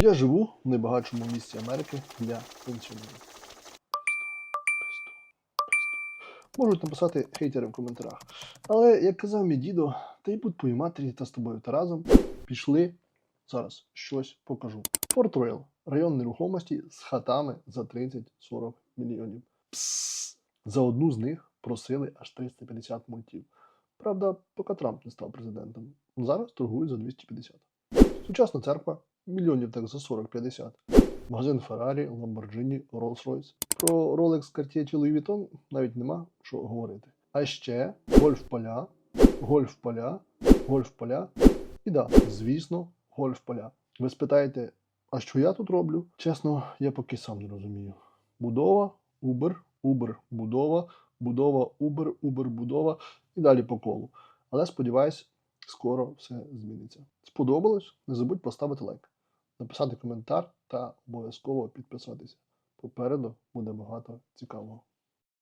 Я живу в найбагатшому місті Америки для пенсіонерів. Можуть написати хейтери в коментарях. Але, як казав мій дідо, та й будь твоїй матері та з тобою та разом, пішли. Зараз щось покажу. Форт Роял район нерухомості з хатами за 30-40 мільйонів. Псс. За одну з них просили аж 350 мультів. Правда, поки Трамп не став президентом. Зараз торгують за 250. Сучасна церква мільйонів так за 40-50. Магазин Феррарі, Lamborghini, Rolls-Royce. Про Rolex, Cartier чи Louis Vuitton навіть нема що говорити. А ще гольф-поля, гольф-поля, гольф-поля. І да, звісно, гольф-поля. Ви спитаєте, а що я тут роблю? Чесно, я поки сам не розумію. Будова, Uber, Uber, будова, будова, Uber, Uber, будова і далі по колу. Але сподіваюсь, скоро все зміниться. Сподобалось? Не забудь поставити лайк, написати коментар та обов'язково підписатися. Попереду буде багато цікавого.